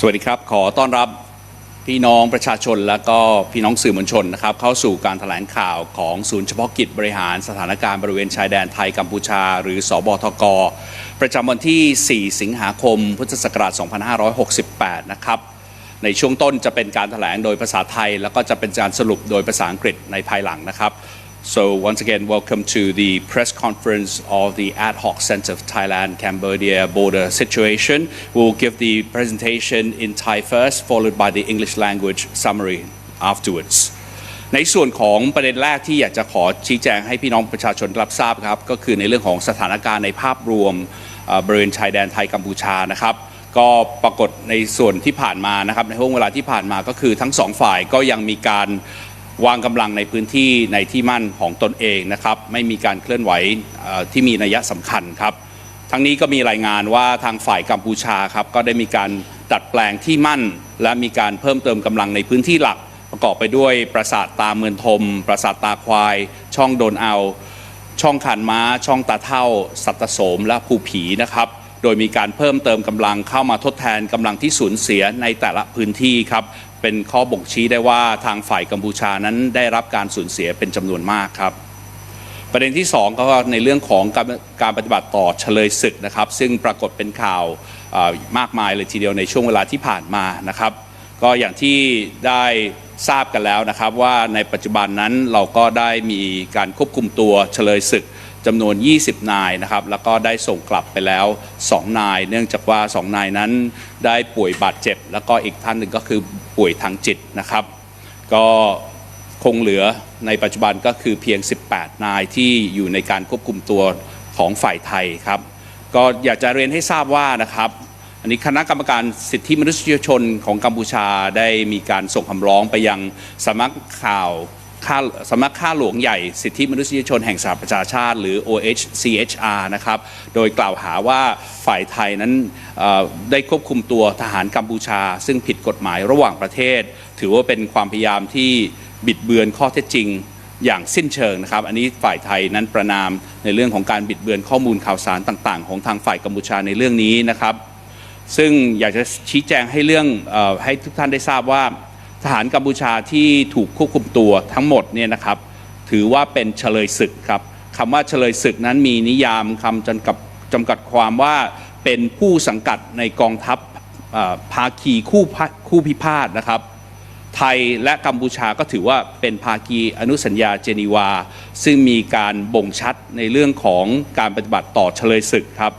สวัสดีครับ ขอต้อนรับพี่น้องประชาชนและก็พี่น้องสื่อมวลชนนะครับ เข้าสู่การแถลงข่าวของศูนย์เฉพาะกิจบริหารสถานการณ์บริเวณชายแดนไทยกัมพูชา หรือสอบทก ประจำวันที่ 4 สิงหาคม พุทธศักราช 2568 นะครับ ในช่วงต้นจะเป็นการแถลงโดยภาษาไทย แล้วก็จะเป็นการสรุปโดยภาษาอังกฤษในภายหลังนะครับ So once again, welcome to the press conference of the Ad Hoc Center of Thailand-Cambodia border situation. We'll give the presentation in Thai first, followed by the English language summary afterwards. ในส่วนของประเด็นแรกที่อยากจะขอชี้แจงให้พี่น้องประชาชนรับทราบครับ ก็คือในเรื่องของสถานการณ์ในภาพรวมบริเวณชายแดนไทยกัมพูชานะครับก็ปรากฏในส่วนที่ผ่านมานะครับในห่วงเวลาที่ผ่านมาก็คือทั้งสองฝ่ายก็ยังมีการ วางกำลังในพื้นที่ในที่มั่นของตนเองนะครับ ไม่มีการเคลื่อนไหวที่มีนัยสำคัญครับ ทั้งนี้ก็มีรายงานว่าทางฝ่ายกัมพูชาครับก็ได้มีการดัดแปลงที่มั่น และมีการเพิ่มเติมกำลังในพื้นที่หลัก ประกอบไปด้วยปราสาทตาเมือนทม ปราสาทตาควาย ช่องโดนเอา ช่องขานม้า ช่องตาเท่า สัตตโสมและภูผีนะครับโดยมีการเพิ่มเติมกำลังเข้ามาทดแทนกำลังที่สูญเสียในแต่ละพื้นที่ครับ เป็นข้อบ่งชี้ได้ว่าทางฝ่ายกัมพูชานั้นได้รับการสูญเสียเป็นจำนวนมากครับ ประเด็นที่2ก็ในเรื่องของการการปฏิบัติต่อเฉลยศึกนะครับ ซึ่งปรากฏเป็นข่าวมากมายเลยทีเดียวในช่วงเวลาที่ผ่านมานะครับ ก็อย่างที่ได้ทราบกันแล้วนะครับว่าในปัจจุบันนั้นเราก็ได้มีการควบคุมตัวเฉลยศึก จำนวน 20 นายนะครับ แล้วก็ได้ส่งกลับไปแล้ว 2 นาย เนื่องจากว่า 2 นายนั้นได้ป่วยบาดเจ็บ แล้วก็อีกท่านหนึ่งก็คือป่วยทางจิตนะครับ ก็คงเหลือในปัจจุบันก็คือเพียง 18 นายที่อยู่ในการควบคุมตัวของฝ่ายไทยครับ ก็อยากจะเรียนให้ทราบว่านะครับอันนี้คณะกรรมการสิทธิมนุษยชนของกัมพูชาได้มีการส่งคำร้องไปยังสำนักข่าว ข้าสำนักข่าหลวงใหญ่สิทธิมนุษยชนแห่งสหประชาชาติ หรือ OHCHR นะครับโดยกล่าวหาว่าฝ่ายไทยนั้นได้ควบคุมตัวทหารกัมพูชา ซึ่งผิดกฎหมายระหว่างประเทศ ถือว่าเป็นความพยายามที่บิดเบือนข้อเท็จจริงอย่างสิ้นเชิงนะครับ อันนี้ฝ่ายไทยนั้นประนามในเรื่องของการบิดเบือนข้อมูลข่าวสารต่างๆ ของทางฝ่ายกัมพูชาในเรื่องนี้นะครับ ซึ่งอยากจะชี้แจงให้เรื่องอให้ทุกท่านได้ทราบว่า ทหารกัมพูชาที่ถูกควบคุมตัวทั้งหมดเนี่ยนะครับถือว่าเป็นเฉลยศึกครับคำว่าเฉลยศึกนั้นมีนิยามคำจำกัดจำกัดความว่าเป็นผู้สังกัดในกองทัพภาคีคู่พะคู่พิพาทนะครับ ไทยและกัมพูชาก็ถือว่าเป็นภาคีอนุสัญญาเจนีวา ซึ่งมีการบ่งชัดในเรื่องของการปฏิบัติต่อเฉลยศึกครับ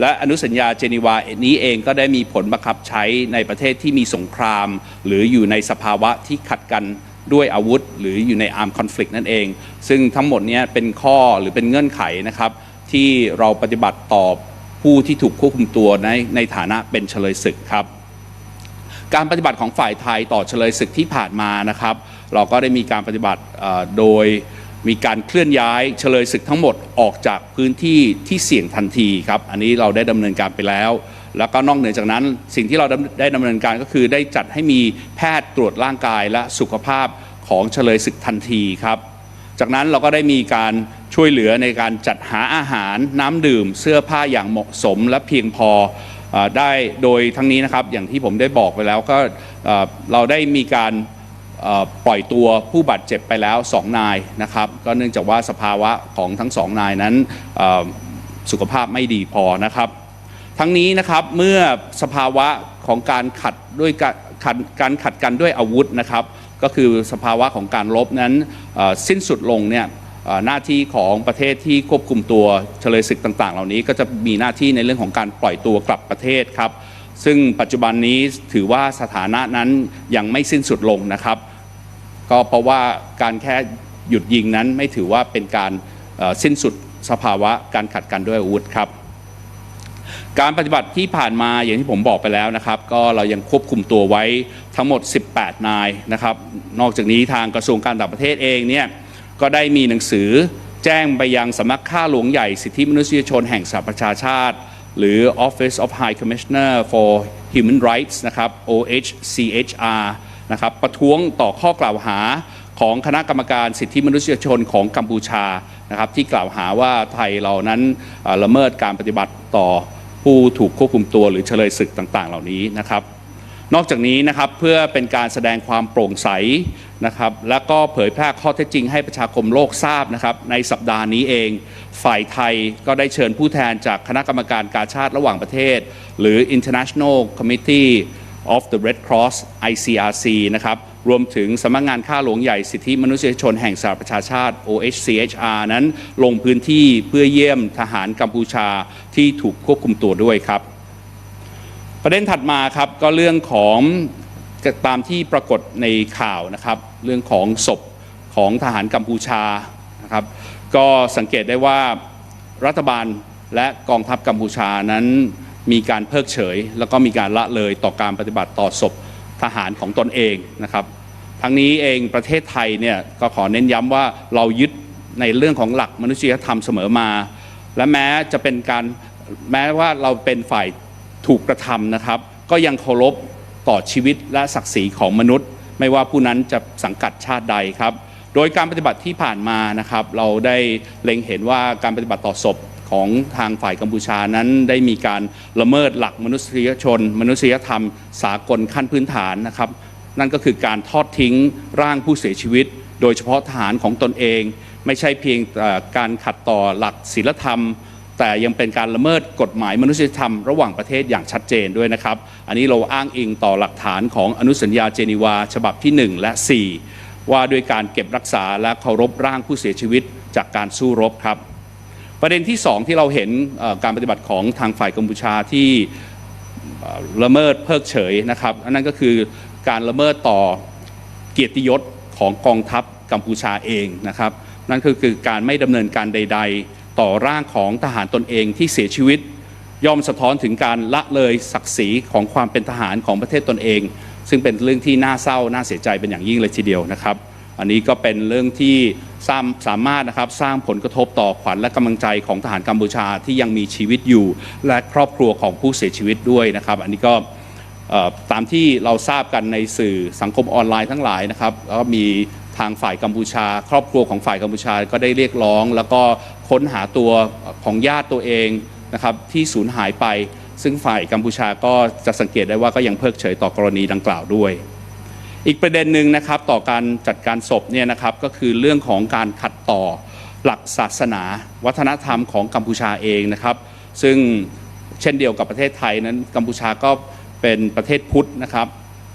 และอนุสัญญาเจนีวานี้เองก็ได้มีผลบังคับใช้ในประเทศที่มีสงคราม หรืออยู่ในสภาวะที่ขัดกันด้วยอาวุธ หรืออยู่ในอาร์มคอนฟ lict นั่นเอง ซึ่งทั้งหมดนี้เป็นข้อหรือเป็นเงื่อนไขนะครับที่เราปฏิบัติต่อผู้ที่ถูกควบคุมตัวในในฐานะเป็นเฉลยศึกครับ การปฏิบัติของฝ่ายไทยต่อเฉลยศึกที่ผ่านมานะครับ เราก็ได้มีการปฏิบัติโดย มีการเคลื่อนย้ายเฉลยศึกทั้งหมดออกจากพื้นที่ที่เสี่ยงทันทีครับอันนี้เราได้ดำเนินการไปแล้ว แล้วก็นอกเหนือจากนั้น สิ่งที่เราได้ดำเนินการก็คือได้จัดให้มีแพทย์ตรวจร่างกายและสุขภาพของเฉลยศึกทันทีครับ จากนั้นเราก็ได้มีการช่วยเหลือในการจัดหาอาหารน้ำดื่ม เสื้อผ้าอย่างเหมาะสมและเพียงพออได้โดยทั้งนี้นะครับอย่างที่ผมได้บอกไปแล้วก็เราได้มีการ ปล่อยตัวผู้บาดเจ็บไปแล้ว 2 นายนะครับ ก็เนื่องจากว่าสภาวะของทั้งสองนายนั้นสุขภาพไม่ดีพอนะครับ ทั้งนี้นะครับเมื่อสภาวะของการขัดด้วยการขัดการขัดกันด้วยอาวุธนะครับ ก็คือสภาวะของการลบนั้นสิ้นสุดลงเนี่ยหน้าที่ของประเทศที่ควบคุมตัวเฉลยศึกต่างๆ เหล่านี้ก็จะมีหน้าที่ในเรื่องของการปล่อยตัวกลับประเทศครับ ซึ่งปัจจุบันนี้ถือว่าสถานะนั้นยังไม่สิ้นสุดลงนะครับ ก็เพราะว่าการแค่หยุดยิงนั้นไม่ถือว่าเป็นการสิ้นสุดสภาวะการขัดกันด้วยอาวุธครับ การปฏิบัติที่ผ่านมาอย่างที่ผมบอกไปแล้วนะครับ ก็เรายังควบคุมตัวไว้ทั้งหมด 18 นายนะครับ นอกจากนี้ทางกระทรวงการต่างประเทศเองเนี่ยก็ได้มีหนังสือแจ้งไปยังสำนักข่าหลวงใหญ่สิทธิมนุษยชนแห่งสหประชาชาติ หรือ Office of High Commissioner for Human Rights นะครับ OHCHR นะครับประท้วงต่อข้อกล่าวหาของคณะกรรมการสิทธิมนุษยชนของกัมพูชานะครับที่กล่าวหาว่าไทยเรานั้นละเมิดการปฏิบัติต่อผู้ถูกควบคุมตัวหรือเฉลยศึกต่าง ๆ เหล่านี้นะครับ นอกจากนี้นะครับเพื่อเป็นการแสดงความโปร่งใสนะครับและก็เผยแพร่ข้อเท็จจริงให้ประชาคมโลกทราบนะครับในสัปดาห์นี้เอง ฝ่ายไทยก็ได้เชิญผู้แทนจากคณะกรรมการการชาติระหว่างประเทศ หรือ International Committee of the Red Cross ICRC นะครับรวมถึงสำนักงานข้าหลวงใหญ่สิทธิมนุษยชนแห่งสหประชาชาติ OHCHR นั้นลงพื้นที่เพื่อเยี่ยมทหารกัมพูชาที่ถูกควบคุมตัวด้วยครับ ประเด็นถัดมาครับก็เรื่องของตามที่ปรากฏในข่าวนะครับ เรื่องของศพของทหารกัมพูชานะครับ ก็สังเกตได้ว่ารัฐบาลและกองทัพกัมพูชานั้น มีการเพิกเฉย แล้วก็มีการละเลยต่อการปฏิบัติต่อศพทหารของตนเองนะครับ ทั้งนี้เองประเทศไทยเนี่ยก็ขอเน้นย้ำว่าเรายึดในเรื่องของหลักมนุษยธรรมเสมอมา และแม้จะเป็นการแม้ว่าเราเป็นฝ่ายถูกกระทำนะครับ ก็ยังเคารพต่อชีวิตและศักดิ์ศรีของมนุษย์ ไม่ว่าผู้นั้นจะสังกัดชาติใดครับ โดยการปฏิบัติที่ผ่านมานะครับ เราได้เล็งเห็นว่าการปฏิบัติต่อศพ ของทางฝ่ายกัมพูชานั้นได้มีการละเมิดหลักมนุษยชน มนุษยธรรม สากลขั้นพื้นฐานนะครับ นั่นก็คือการทอดทิ้งร่างผู้เสียชีวิต โดยเฉพาะทหารของตนเอง ไม่ใช่เพียงแต่การขัดต่อหลักศีลธรรม แต่ยังเป็นการละเมิดกฎหมายมนุษยธรรมระหว่างประเทศอย่างชัดเจนด้วยนะครับ อันนี้เราอ้างอิงต่อหลักฐานของอนุสัญญาเจนีวา ฉบับที่ 1 และ 4 ว่าด้วยการเก็บรักษาและเคารพร่างผู้เสียชีวิตจากการสู้รบครับ ประเด็นที่ 2 ที่เราเห็นการปฏิบัติของทางฝ่ายกัมพูชาที่ละเมิดเพิกเฉยนะครับอันนั้นก็คือการละเมิดต่อเกียรติยศของกองทัพกัมพูชาเองนะครับ นั่นก็คือการไม่ดำเนินการใด ๆ ต่อร่างของทหารตนเองที่เสียชีวิต ย่อมสะท้อนถึงการละเลยศักดิ์ศรีของความเป็นทหารของประเทศตนเอง ซึ่งเป็นเรื่องที่น่าเศร้าน่าเสียใจเป็นอย่างยิ่งเลยทีเดียวนะครับ อันนี้ก็เป็นเรื่องที่สร้างสามารถนะครับสร้างผลกระทบต่อขวัญและกำลังใจของทหารกัมพูชาที่ยังมีชีวิตอยู่ และครอบครัวของผู้เสียชีวิตด้วยนะครับ อันนี้ก็ตามที่เราทราบกันในสื่อสังคมออนไลน์ทั้งหลายนะครับก็มีทางฝ่ายกัมพูชา ครอบครัวของฝ่ายกัมพูชาก็ได้เรียกร้อง แล้วก็ค้นหาตัวของญาติตัวเองนะครับที่สูญหายไป ซึ่งฝ่ายกัมพูชาก็จะสังเกตได้ว่าก็ยังเพิกเฉยต่อกรณีดังกล่าวด้วย อีกประเด็นหนึ่งนะครับต่อการจัดการศพเนี่ยนะครับก็คือเรื่องของการขัดต่อหลักศาสนา วัฒนธรรมของกัมพูชาเองนะครับ ซึ่งเช่นเดียวกับประเทศไทยนั้นกัมพูชาก็เป็นประเทศพุทธนะครับ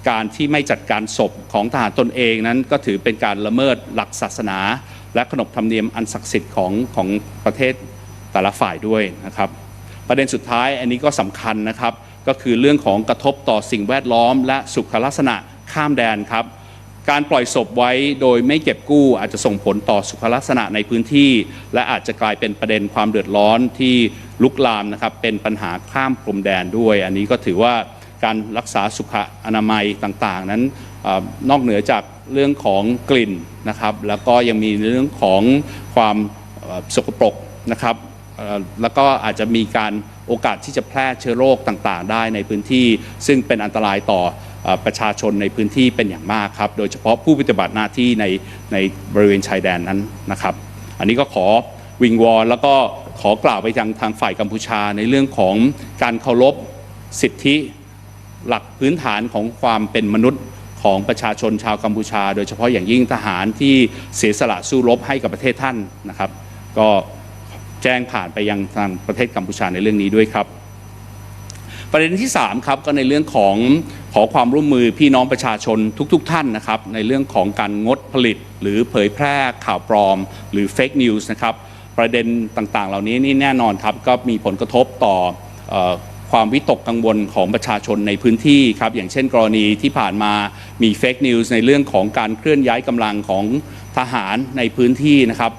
การที่ไม่จัดการศพของทหารตนเองนั้นก็ถือเป็นการละเมิดหลักศาสนา และขนบธรรมเนียมอันศักดิ์สิทธิ์ของของประเทศแต่ละฝ่ายด้วยนะครับ ประเด็นสุดท้ายอันนี้ก็สำคัญนะครับ ก็คือเรื่องของกระทบต่อสิ่งแวดล้อม และสุขลักษณะ ข้ามแดนครับ การปล่อยศพไว้โดยไม่เก็บกู้อาจจะส่งผลต่อสุขลักษณะในพื้นที่ และอาจจะกลายเป็นประเด็นความเดือดร้อนที่ลุกลามนะครับเป็นปัญหาข้ามพรมแดนด้วย อันนี้ก็ถือว่าการรักษาสุขอนามัยต่างๆ นั้นอนอกเหนือจากเรื่องของกลิ่นนะครับ แล้วก็ยังมีเรื่องของความสกปรกนะครับแล้วก็อาจจะมีการโอกาสที่จะแพร่เชื้อโรคต่างๆ ได้ในพื้นที่ ซึ่งเป็นอันตรายต่อ ประชาชนในพื้นที่เป็นอย่างมากครับ โดยเฉพาะผู้ปฏิบัติหน้าที่ในในบริเวณชายแดนนั้นนะครับ อันนี้ก็ขอวิงวอนแล้วก็ขอกล่าวไปทางทางฝ่ายกัมพูชาในเรื่องของการเคารพสิทธิหลักพื้นฐานของความเป็นมนุษย์ของประชาชนชาวกัมพูชา โดยเฉพาะอย่างยิ่งทหารที่เสียสละสู้รบให้กับประเทศท่านนะครับ ก็แจ้งผ่านไปยังทางประเทศกัมพูชาในเรื่องนี้ด้วยครับ ประเด็นที่3ครับก็ในเรื่องของขอความร่วมมือพี่น้องประชาชนทุกๆทท่านนะครับในเรื่องของการงดผลิต หรือเผยแพร่ข่าวปลอม หรือเฟกนิวส์นะครับประเด็นต่างๆ เหล่านี้นี่แน่นอนครับก็มีผลกระทบต่ออความวิตกกังวลของประชาชนในพื้นที่ครับอย่างเช่นกรณีที่ผ่านมามีเฟกนิวส์ในเรื่องของการเคลื่อนย้ายกำลังของทหารในพื้นที่นะครับ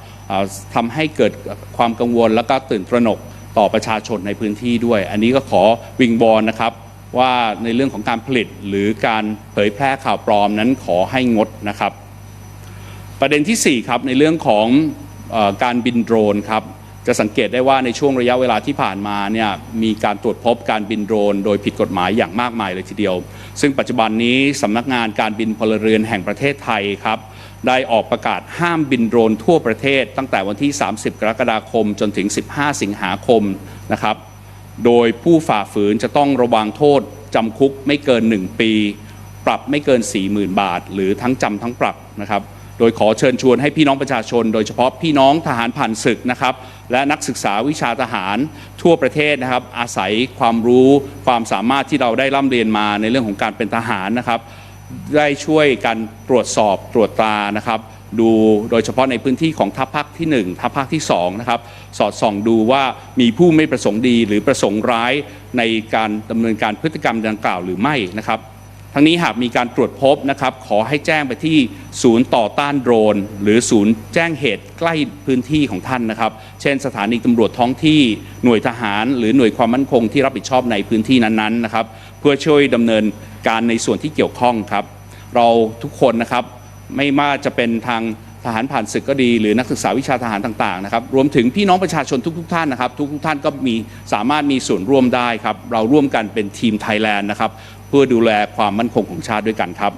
ทำให้เกิดความกังวลแล้วก็ตื่นตระหนก ต่อประชาชนในพื้นที่ด้วย อันนี้ก็ขอวิงบอลนะครับว่าในเรื่องของการผลิตหรือการเผยแพร่ข่าวปลอมนั้นขอให้งดนะครับ ประเด็นทีสี่ 4 ครับในเรื่องของอการบินโดรนครับจะสังเกตได้ว่าในช่วงระยะเวลาที่ผ่านมาเนี่ยมีการตรวจพบการบินโดรน โดยผิดกฎหมายอย่างมากมายเลยทีเดียว ซึ่งปัจจุบันนี้สำนักงานการบินพลเรือนแห่งประเทศไทยครับ ได้ออกประกาศห้ามบินโดรนทั่วประเทศ ตั้งแต่วันที่ 30 กรกฎาคมจนถึง 15 สิงหาคมนะครับ โดยผู้ฝ่าฝืนจะต้องระวังโทษจำคุกไม่เกิน 1 ปี ปรับไม่เกิน 40,000 บาท หรือทั้งจำทั้งปรับนะครับ โดยขอเชิญชวนให้พี่น้องประชาชน โดยเฉพาะพี่น้องทหารผ่านศึกนะครับ และนักศึกษาวิชาทหารทั่วประเทศนะครับ อาศัยความรู้ความสามารถที่เราได้ร่ำเรียนมาในเรื่องของการเป็นทหารนะครับ ได้ช่วยกันตรวจสอบตรวจตรานะครับ ดูโดยเฉพาะในพื้นที่ของทัพภาคที่ 1 ทัพภาคที่2นะครับสอดส่องดูว่ามีผู้ไม่ประสงค์ดีหรือประสงค์ร้ายในการดำเนินการพฤติกรรมดังกล่าวหรือไม่นะครับทั้งนี้หากมีการตรวจพบนะครับ ขอให้แจ้งไปที่ศูนย์ต่อต้านโดรน หรือศูนย์แจ้งเหตุใกล้พื้นที่ของท่านนะครับ เช่น สถานีตำรวจท้องที่หน่วยทหาร หรือหน่วยความมั่นคงที่รับผิดชอบในพื้นที่นั้นๆนะครับ เพื่อช่วยดำเนิน การในส่วนที่เกี่ยวข้องครับ เราทุกคนนะครับไม่ว่าจะเป็นทางทหารผ่านศึกก็ดี หรือนักศึกษาวิชาทหารต่างๆนะครับรวมถึงพี่น้องประชาชนทุกๆท่านนะครับ ทุกๆท่านก็มีสามารถมีส่วนร่วมได้ครับ เราร่วมกันเป็นทีมไทยแลนด์นะครับ เพื่อดูแลความมั่นคงของชาติด้วยกันครับ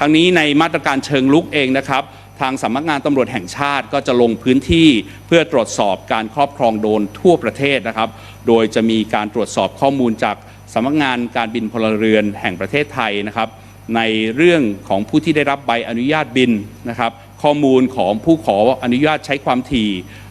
ทั้งนี้ในมาตรการเชิงลุกเองนะครับ ทางสำนักงานตำรวจแห่งชาติก็จะลงพื้นที่เพื่อตรวจสอบการครอบครองโดนทั่วประเทศนะครับ โดยจะมีการตรวจสอบข้อมูลจาก สำนักงานการบินพลเรือนแห่งประเทศไทยนะครับ ในเรื่องของผู้ที่ได้รับใบอนุญาตบินนะครับ ข้อมูลของผู้ขออนุญาตใช้ความถี่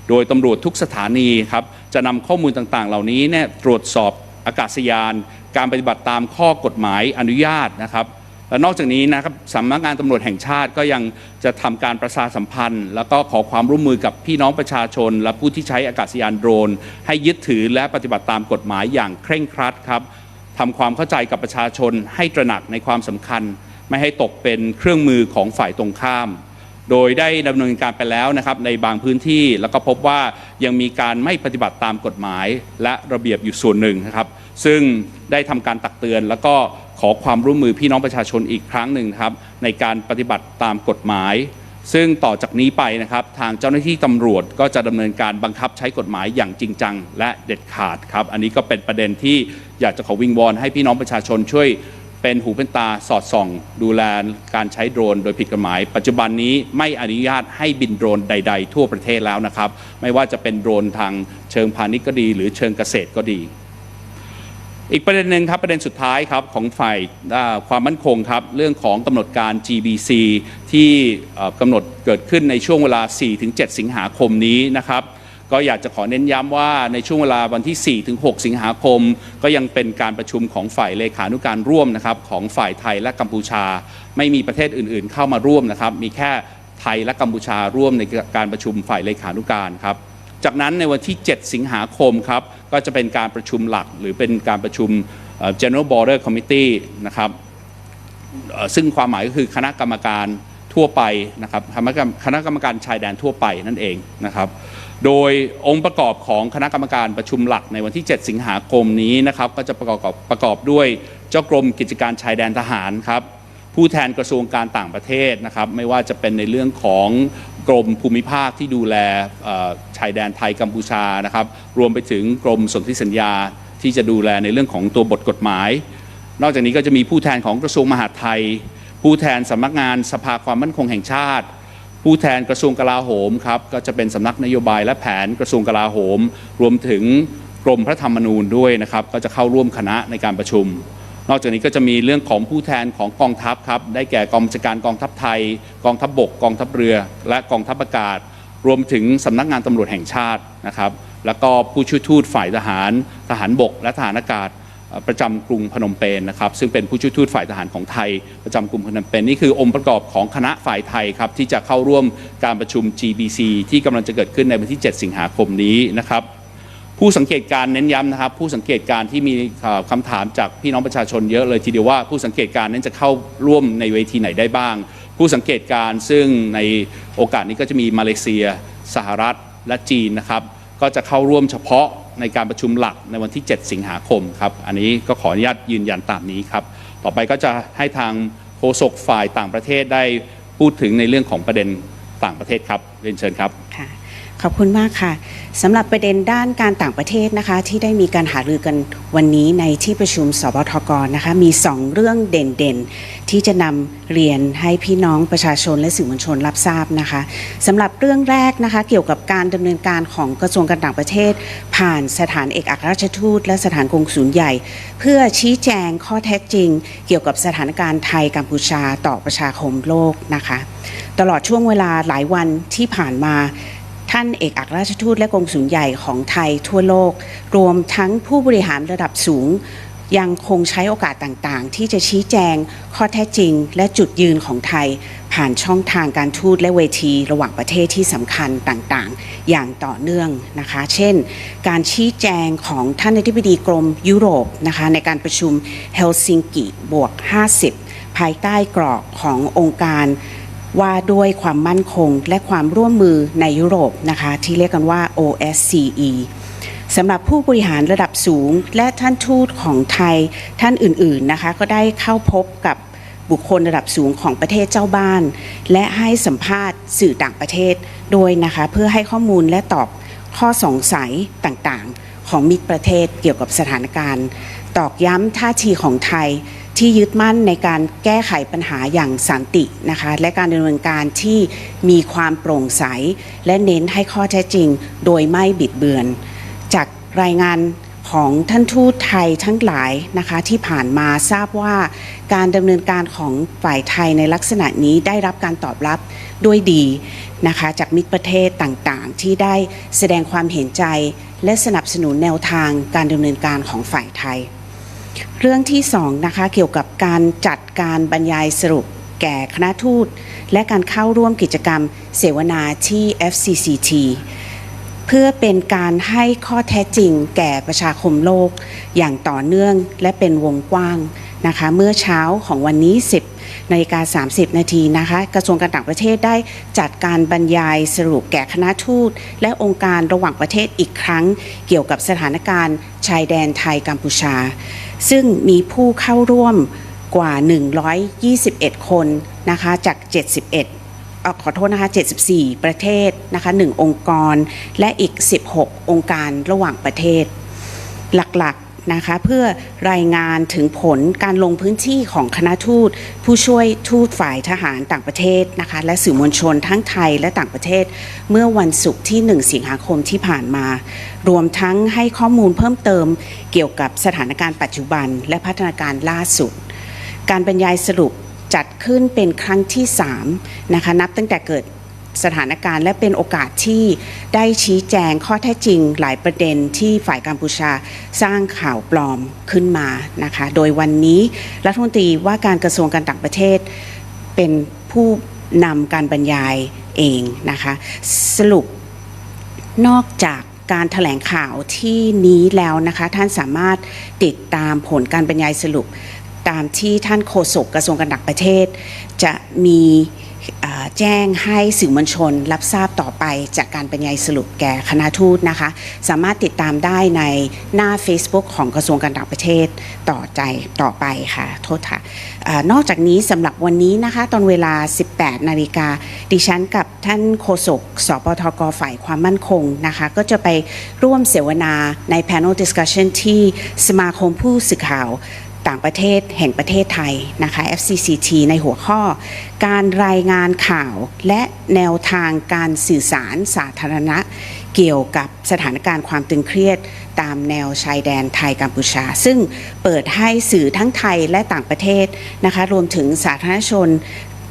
โดยตำรวจทุกสถานีครับจะนำข้อมูลต่างๆ เหล่านี้เนี่ยตรวจสอบอากาศยาน การปฏิบัติตามข้อกฎหมายอนุญาตนะครับและนอกจากนี้นะครับสำนักงานตำรวจแห่งชาติก็ยังจะทำการประชาสัมพันธ์ แล้วก็ขอความร่วมมือกับพี่น้องประชาชน และผู้ที่ใช้อากาศยานโดรน ให้ยึดถือและปฏิบัติตามกฎหมายอย่างเคร่งครัดครับ ทำความเข้าใจกับประชาชนให้ตระหนักในความสำคัญ ไม่ให้ตกเป็นเครื่องมือของฝ่ายตรงข้าม โดยได้ดำเนินการไปแล้วนะครับในบางพื้นที่แล้วก็พบว่ายังมีการไม่ปฏิบัติตามกฎหมาย และระเบียบอยู่ส่วนหนึ่งนะครับ ซึ่งได้ทำการตักเตือน แล้วก็ขอความร่วมมือพี่น้องประชาชนอีกครั้งหนึ่งครับในการปฏิบัติตามกฎหมาย ซึ่งต่อจากนี้ไปนะครับ ทางเจ้าหน้าที่ตำรวจก็จะดำเนินการบังคับใช้กฎหมายอย่างจริงจัง และเด็ดขาดครับ อันนี้ก็เป็นประเด็นที่อยากจะขอวิงวอนให้พี่น้องประชาชนช่วยเป็นหูเป็นตาสอดส่อง ดูแลการใช้โดรน โดยผิดกฎหมาย ปัจจุบันนี้ไม่อนุญาตให้บินโดรนใด ๆ ทั่วประเทศแล้วนะครับ ไม่ว่าจะเป็นโดรนทางเชิงพาณิชย์ก็ดี หรือเชิงเกษตรก็ดี อีกประเด็นหนึ่งครับประเด็นสุดท้ายครับของฝ่ายความมั่นคงครับเรื่องของกำหนดการ GBC ที่เอ่อกำหนดเกิดขึ้นในช่วงเวลา 4-7 สิงหาคมนี้นะครับก็อยากจะขอเน้นย้ำว่าในช่วงเวลาวันที่ 4-6 สิงหาคม ก็ยังเป็นการประชุมของฝ่ายเลขานุการร่วมนะครับของฝ่ายไทยและกัมพูชา ไม่มีประเทศอื่น ๆ เข้ามาร่วมนะครับมีแค่ไทยและกัมพูชาร่วมในการประชุมฝ่ายเลขานุการครับ จากนั้นในวันที่ 7 สิงหาคมครับก็จะเป็นการประชุมหลัก หรือเป็นการประชุม General Border Committee นะครับซึ่งความหมายก็คือคณะกรรมการทั่วไปนะครับคณะกรรมการชายแดนทั่วไปนั่นเองนะครับโดยองค์ประกอบของคณะกรรมการประชุมหลักในวันที่ 7 สิงหาคมนี้นะครับก็จะประกอบประกอบด้วยเจ้ากรมกิจการชายแดนทหารครับผู้แทนกระทรวงการต่างประเทศนะครับไม่ว่าจะเป็นในเรื่องของ กรมภูมิภาคที่ดูแลชายแดนไทยกัมพูชานะครับ รวมไปถึงกรมสนธิสัญญาที่จะดูแลในเรื่องของตัวบทกฎหมาย นอกจากนี้ก็จะมีผู้แทนของกระทรวงมหาดไทย ผู้แทนสำนักงานสภาความมั่นคงแห่งชาติ ผู้แทนกระทรวงกลาโหมครับก็จะเป็นสำนักนโยบายและแผนกระทรวงกลาโหม รวมถึงกรมพระธรรมนูญด้วยนะครับ ก็จะเข้าร่วมคณะในการประชุม นอกจากนี้ก็จะมีเรื่องของผู้แทนของกองทัพครับได้แก่กองบัญชาการกองทัพไทย กองทัพบบก กองทัพเรือ และกองทัพอากาศ รวมถึงสำนักงานตำรวจแห่งชาตินะครับแล้วก็ผู้ช่วยทูตฝ่ายทหาร ทหารบก และทหารอากาศประจำกรุงพนมเปญนะครับ ซึ่งเป็นผู้ช่วยทูตฝ่ายทหารของไทย ประจำกรุงพนมเปญนี่คือองค์ประกอบของคณะฝ่ายไทยครับที่จะเข้าร่วมการประชุม GBC ที่กำลังจะเกิดขึ้นในวันที่ 7 สิงหาคมนี้นะครับ ผู้สังเกตการณ์เน้นย้ำนะครับ ผู้สังเกตการณ์ที่มีเอ่อคำถามจากพี่น้องประชาชนเยอะเลยทีเดียวว่าผู้สังเกตการณ์นั้นจะเข้าร่วมในเวทีไหนได้บ้าง ผู้สังเกตการณ์ซึ่งในโอกาสนี้ก็จะมีมาเลเซีย สหรัฐและจีนนะครับ ก็จะเข้าร่วมเฉพาะในการประชุมหลักในวันที่ 7 สิงหาคมครับ อันนี้ก็ขออนุญาตยืนยันตามนี้ครับ ต่อไปก็จะให้ทางโฆษกฝ่ายต่างประเทศได้พูดถึงในเรื่องของประเด็นต่างประเทศครับเรียนเชิญครับค่ะ ขอบคุณมากค่ะสำหรับประเด็นด้านการต่างประเทศนะคะ ที่ได้มีการหารือกันวันนี้ในที่ประชุมสบทกนะคะ มี 2 เรื่องเด่นๆ ที่จะนำเรียนให้พี่น้องประชาชนและสื่อมวลชนรับทราบนะคะสำหรับเรื่องแรกนะคะเกี่ยวกับการดำเนินการของกระทรวงการต่างประเทศ ผ่านสถานเอกอัครราชทูต และสถานกงสุลใหญ่ เพื่อชี้แจงข้อเท็จจริง เกี่ยวกับสถานการณ์ไทยกัมพูชาต่อประชาคมโลกนะคะ ตลอดช่วงเวลาหลายวันที่ผ่านมา ท่านเอกอัครราชทูตและกงสุลใหญ่ของไทยทั่วโลก รวมทั้งผู้บริหารระดับสูงยังคงใช้โอกาสต่างๆ ที่จะชี้แจงข้อเท็จจริง และจุดยืนของไทย ผ่านช่องทางการทูตและเวทีระหว่างประเทศที่สำคัญต่างๆ อย่างต่อเนื่องนะคะ เช่น การชี้แจงของท่านอธิบดีกรมยุโรปนะคะในการประชุมเฮลซิงกิบวก 50 ภายใต้กรอบขององค์การ ว่าด้วยความมั่นคงและความร่วมมือในยุโรปนะคะที่เรียกกันว่า OSCE สำหรับผู้บริหารระดับสูง และท่านทูตของไทยท่านอื่นๆนะคะก็ได้เข้าพบกับบุคคลระดับสูงของประเทศเจ้าบ้าน และให้สัมภาษณ์สื่อต่างประเทศโดยนะคะเพื่อให้ข้อมูลและตอบข้อสงสัยต่างๆ ของมิตรประเทศเกี่ยวกับสถานการณ์ ตอกย้ำท่าทีของไทย ที่ยึดมั่นในการแก้ไขปัญหาอย่างสันตินะคะและการดำเนินการที่มีความโปร่งใส และเน้นให้ข้อเท็จจริง โดยไม่บิดเบือน จากรายงานของท่านทูตไทยทั้งหลายนะคะที่ผ่านมาทราบว่า การดำเนินการของฝ่ายไทยในลักษณะนี้ได้รับการตอบรับด้วยดีนะคะจากมิตรประเทศต่างๆ ที่ได้แสดงความเห็นใจ และสนับสนุนแนวทางการดำเนินการของฝ่ายไทย เรื่องที่สองนะคะเกี่ยวกับการจัดการบรรยายสรุปแก่คณะทูต และการเข้าร่วมกิจกรรมเสวนาที่ FCCT เพื่อเป็นการให้ข้อแท้จริงแก่ประชาคมโลก อย่างต่อเนื่องและเป็นวงกว้างนะคะ เมื่อเช้าของวันนี้ 10นาฬิกา30 นาทีนะคะ กระทรวงการต่างประเทศได้จัดการบรรยายสรุปแก่คณะทูต และองค์การระหว่างประเทศอีกครั้ง เกี่ยวกับสถานการณ์ ชายแดนไทยกัมพูชา ซึ่งมีผู้เข้าร่วมกว่า 121 คนนะคะจาก 71อขอโทษนะคะ 74 ประเทศนะคะ 1 องค์กร และอีก 16 องค์การระหว่างประเทศ หลักๆ นะคะเพื่อรายงานถึงผลการลงพื้นที่ของคณะทูต ผู้ช่วยทูตฝ่ายทหารต่างประเทศนะคะและสื่อมวลชนทั้งไทยและต่างประเทศ เมื่อวันศุกร์ที่ 1 สิงหาคมที่ผ่านมา รวมทั้งให้ข้อมูลเพิ่มเติมเกี่ยวกับสถานการณ์ปัจจุบัน และพัฒนาการล่าสุด การบรรยายสรุปจัดขึ้นเป็นครั้งที่3นะคะนับตั้งแต่เกิด สถานการณ์ และเป็นโอกาสที่ได้ชี้แจงข้อเท็จจริง หลายประเด็นที่ฝ่ายกัมพูชาสร้างข่าวปลอมขึ้นมานะคะ โดยวันนี้รัฐมนตรีว่าการกระทรวงการต่างประเทศ เป็นผู้นำการบรรยายเองนะคะ สรุปนอกจากการถแถลงข่าวที่นี้แล้วนะคะ ท่านสามารถติดตามผลการบรรยายสรุป ตามที่ท่านโฆษกกระทรวงการต่างประเทศ จะมี แจ้งให้สื่อมวลชนรับทราบต่อไปจากการบรรยายสรุปแก่คณะทูตนะคะ สามารถติดตามได้ในหน้า Facebook ของกระทรวงการต่างประเทศต่อใจต่อไปค่ะ โทษค่ะอนอกจากนี้สำหรับวันนี้นะคะ ตอนเวลา 18 นาฬิกาดิฉันกับท่านโฆษกสปทกฝ่ายความมั่นคงนะคะ ก็จะไปร่วมเสวนาใน panel discussion ที่สมาคมผู้สื่อข่าว ต่างประเทศแห่งประเทศไทยนะคะ FCCT ในหัวข้อ การรายงานข่าวและแนวทางการสื่อสารสาธารณะ เกี่ยวกับสถานการณ์ความตึงเครียดตามแนวชายแดนไทยกัมพูชา ซึ่งเปิดให้สื่อทั้งไทยและต่างประเทศนะคะรวมถึงสาธารณชน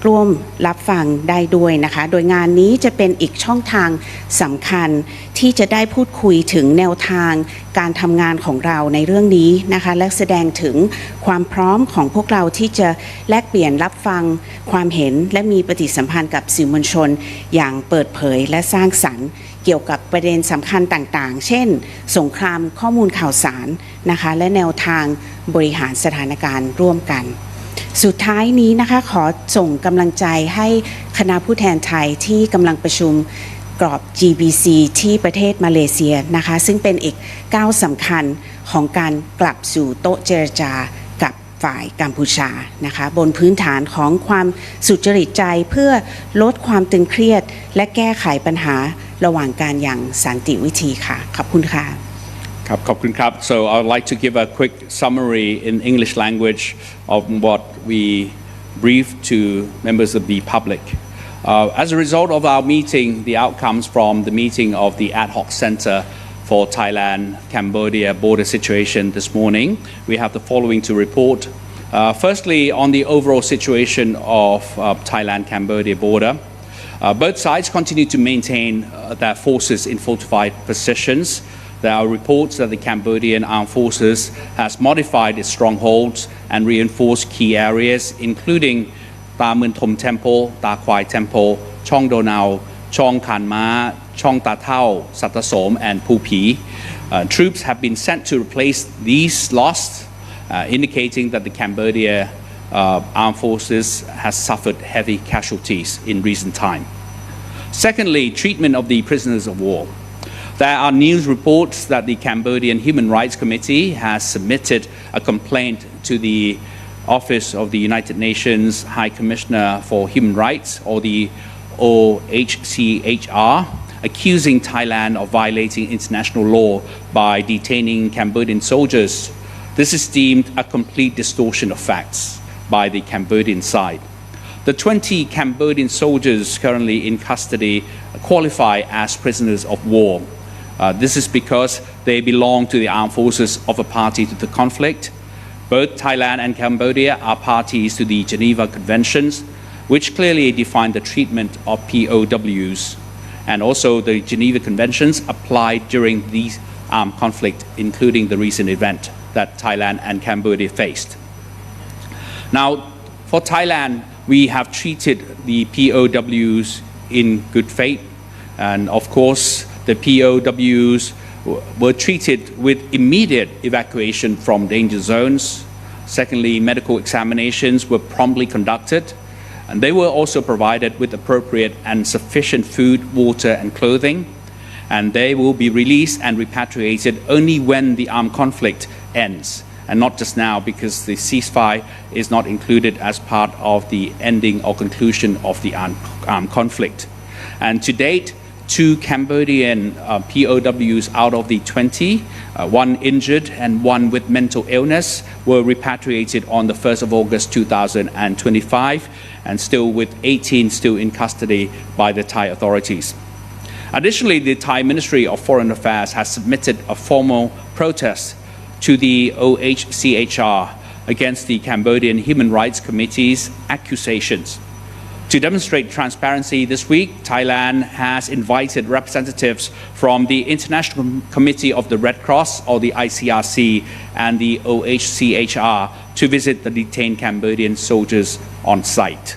ร่วมรับฟังได้ด้วยนะคะ โดยงานนี้จะเป็นอีกช่องทางสำคัญที่จะได้พูดคุยถึงแนวทางการทำงานของเราในเรื่องนี้นะคะ และแสดงถึงความพร้อมของพวกเราที่จะแลกเปลี่ยนรับฟังความเห็นและมีปฏิสัมพันธ์กับสื่อมวลชน อย่างเปิดเผยและสร้างสรรค์ เกี่ยวกับประเด็นสำคัญต่างๆ เช่น สงครามข้อมูลข่าวสารนะคะ และแนวทางบริหารสถานการณ์ร่วมกัน สุดท้ายนี้นะคะขอส่งกำลังใจให้คณะผู้แทนไทยที่กำลังประชุมกรอบ GBC ที่ประเทศมาเลเซียนะคะ ซึ่งเป็นอีกก้าวสำคัญของการกลับสู่โต๊ะเจรจากับฝ่ายกัมพูชานะคะ บนพื้นฐานของความสุจริตใจเพื่อลดความตึงเครียด และแก้ไขปัญหาระหว่างการอย่างสันติวิธีค่ะ ขอบคุณค่ะ so I would like to give a quick summary in English language of what we briefed to members of the public. Uh, as a result of our meeting, the outcomes from the meeting of the ad hoc center for Thailand Cambodia border situation this morning, we have the following to report. Uh, firstly, on the overall situation of uh, Thailand Cambodia border, uh, both sides continue to maintain uh, their forces in fortified positions. There are reports that the Cambodian armed forces has modified its strongholds and reinforced key areas, including Ta Mun Thom Temple, Ta Kwai Temple, Chong Donao, Chong Khan Ma, Chong Ta Thao, Satasom, and Phu Phi. Uh, troops have been sent to replace these lost, uh, indicating that the Cambodia uh, armed forces has suffered heavy casualties in recent time. Secondly, treatment of the prisoners of war. There are news reports that the Cambodian Human Rights Committee has submitted a complaint to the Office of the United Nations High Commissioner for Human Rights, or the OHCHR, accusing Thailand of violating international law by detaining Cambodian soldiers. This is deemed a complete distortion of facts by the Cambodian side. The 20 Cambodian soldiers currently in custody qualify as prisoners of war. Uh, this is because they belong to the armed forces of a party to the conflict. Both Thailand and Cambodia are parties to the Geneva Conventions, which clearly define the treatment of POWs. And also, the Geneva Conventions applied during these armed conflict, including the recent event that Thailand and Cambodia faced. Now, for Thailand, we have treated the POWs in good faith. And of course, the POWs were treated with immediate evacuation from danger zones. Secondly, medical examinations were promptly conducted. And they were also provided with appropriate and sufficient food, water, and clothing. And they will be released and repatriated only when the armed conflict ends and not just now because the ceasefire is not included as part of the ending or conclusion of the armed, conflict. And to date, two Cambodian uh, POWs out of the 20, uh, one injured and one with mental illness, were repatriated on the 1st of August 2025 and still with 18 still in custody by the Thai authorities. Additionally, the Thai Ministry of Foreign Affairs has submitted a formal protest to the OHCHR against the Cambodian Human Rights Committee's accusations. To demonstrate transparency this week, Thailand has invited representatives from the International Committee of the Red Cross, or the ICRC, and the OHCHR to visit the detained Cambodian soldiers on site.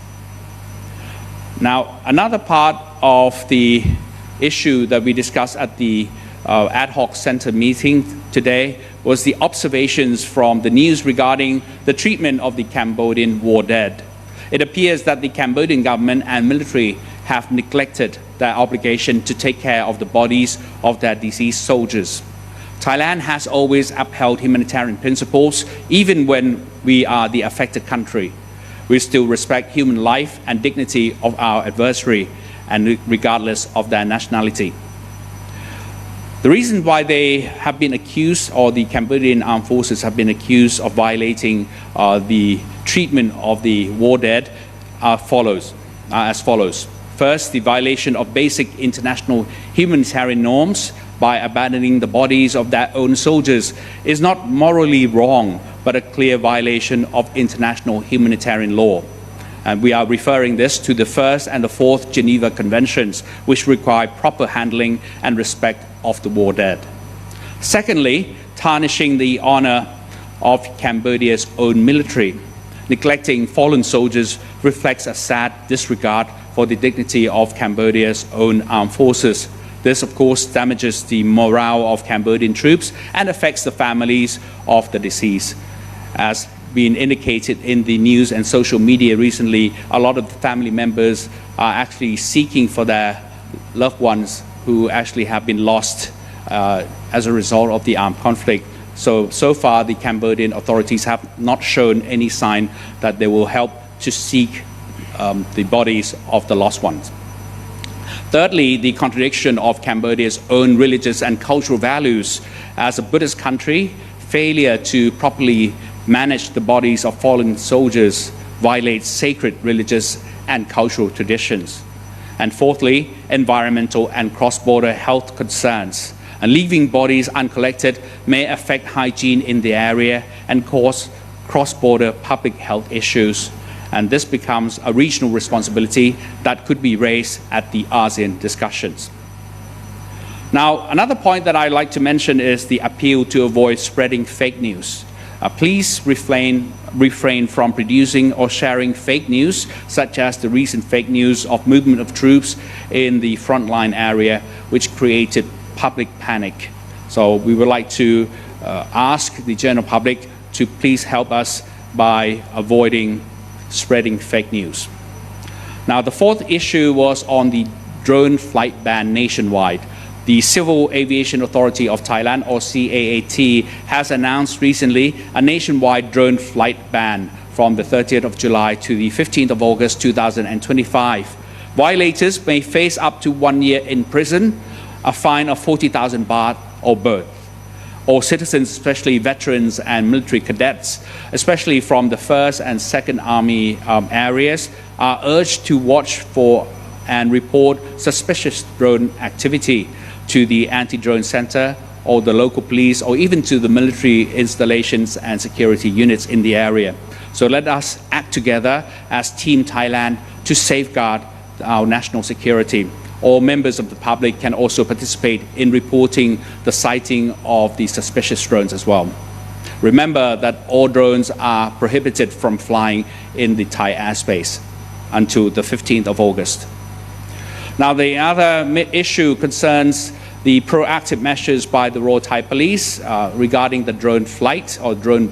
Now, another part of the issue that we discussed at the uh, ad hoc center meeting today was the observations from the news regarding the treatment of the Cambodian war dead. It appears that the Cambodian government and military have neglected their obligation to take care of the bodies of their deceased soldiers. Thailand has always upheld humanitarian principles, even when we are the affected country. We still respect human life and dignity of our adversary, and regardless of their nationality. The reason why they have been accused, or the Cambodian armed forces have been accused of violating uh, the treatment of the war dead, are follows, as follows. First, the violation of basic international humanitarian norms by abandoning the bodies of their own soldiers is not morally wrong, but a clear violation of international humanitarian law. And we are referring this to the first and the fourth Geneva Conventions, which require proper handling and respect of the war dead. Secondly, tarnishing the honor of Cambodia's own military. Neglecting fallen soldiers reflects a sad disregard for the dignity of Cambodia's own armed forces. This, of course, damages the morale of Cambodian troops and affects the families of the deceased. As been indicated in the news and social media recently, a lot of the family members are actually seeking for their loved ones who actually have been lost uh, as a result of the armed conflict So, so far, the Cambodian authorities have not shown any sign that they will help to seek um, the bodies of the lost ones. Thirdly, the contradiction of Cambodia's own religious and cultural values as a Buddhist country, failure to properly manage the bodies of fallen soldiers violates sacred religious and cultural traditions. And fourthly, environmental and cross border health concerns. And leaving bodies uncollected may affect hygiene in the area and cause cross border public health issues. And this becomes a regional responsibility that could be raised at the ASEAN discussions. Now, another point that I'd like to mention is the appeal to avoid spreading fake news. Uh, please refrain, refrain from producing or sharing fake news, such as the recent fake news of movement of troops in the frontline area, which created public panic. So we would like to uh, ask the general public to please help us by avoiding spreading fake news. Now, the fourth issue was on the drone flight ban nationwide. The Civil Aviation Authority of Thailand, or CAAT, has announced recently a nationwide drone flight ban from the 30th of July to the 15th of August 2025. Violators may face up to one year in prison, a fine of 40,000 baht or both all citizens, especially veterans and military cadets, especially from the 1st and 2nd Army um, areas, are urged to watch for and report suspicious drone activity to the anti drone center or the local police or even to the military installations and security units in the area. So let us act together as Team Thailand to safeguard our national security all members of the public can also participate in reporting the sighting of the suspicious drones as well. Remember that all drones are prohibited from flying in the Thai airspace until the 15th of August. Now, the other issue concerns the proactive measures by the Royal Thai Police uh, regarding the drone flight or drone,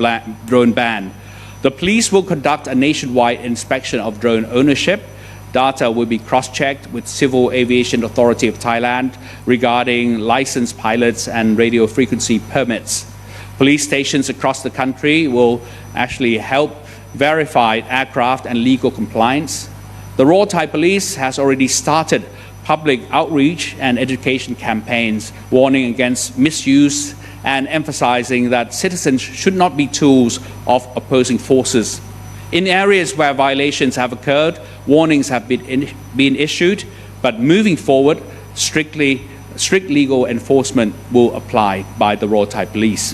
drone ban. The police will conduct a nationwide inspection of drone ownership Data will be cross-checked with Civil Aviation Authority of Thailand regarding licensed pilots and radio frequency permits. Police stations across the country will actually help verify aircraft and legal compliance. The Royal Thai Police has already started public outreach and education campaigns warning against misuse and emphasizing that citizens should not be tools of opposing forces. In areas where violations have occurred, warnings have been, in, been issued, but moving forward, strictly, strict legal enforcement will apply by the Royal Thai Police.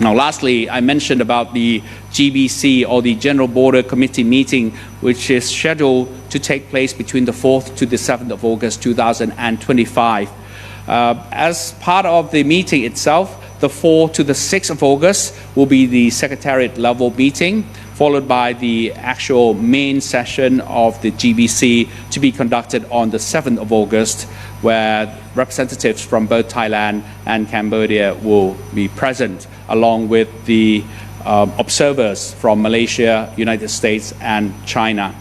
Now, lastly, I mentioned about the GBC or the General Border Committee meeting, which is scheduled to take place between the 4th to the 7th of August 2025. Uh, as part of the meeting itself, the 4th to the 6th of August will be the Secretariat level meeting, followed by the actual main session of the GBC to be conducted on the 7th of August, where representatives from both Thailand and Cambodia will be present, along with the um, observers from Malaysia, United States, and China.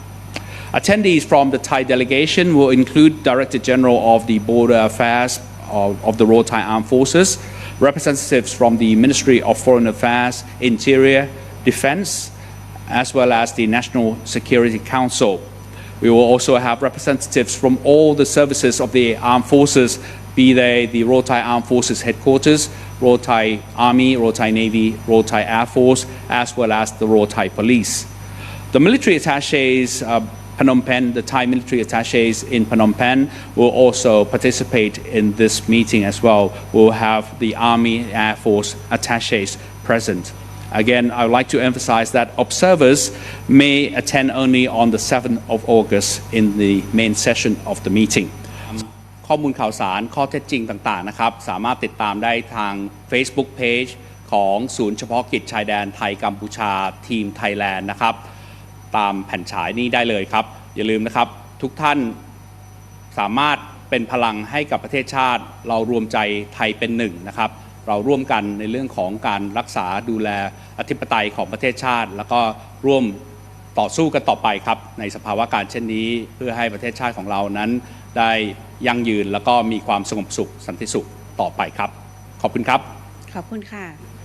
Attendees from the Thai delegation will include Director General of the Border Affairs of, of the Royal Thai Armed Forces, representatives from the Ministry of Foreign Affairs, Interior, Defense, as well as the National Security Council. We will also have representatives from all the services of the armed forces, be they the Royal Thai Armed Forces Headquarters, Royal Thai Army, Royal Thai Navy, Royal Thai Air Force, as well as the Royal Thai Police. The military attaches, uh, Phnom Penh, the Thai military attaches in Phnom Penh will also participate in this meeting as well. We'll have the Army, Air Force attaches present. Again, I would like to emphasize that observers may attend only on the 7th of August in the main session of the meeting. ข้อมูลข่าวสารข้อเท็จจริงต่างๆนะครับ สามารถติดตามได้ทาง Facebook Page ของศูนย์เฉพาะกิจชายแดนไทยกัมพูชาทีมไทยแลนด์นะครับ ตามแผ่นฉายนี้ได้เลยครับ อย่าลืมนะครับ ทุกท่านสามารถเป็นพลังให้กับประเทศชาติ เรารวมใจไทยเป็นหนึ่งนะครับ เราร่วมกันในเรื่องของการรักษาดูแลอธิปไตยของประเทศชาติ แล้วก็ร่วมต่อสู้กันต่อไปครับ ในสภาวะการเช่นนี้ เพื่อให้ประเทศชาติของเรานั้น ได้ยั่งยืนแล้วก็มีความสงบสุขสันติสุขต่อไปครับ ขอบคุณครับ ขอบคุณค่ะ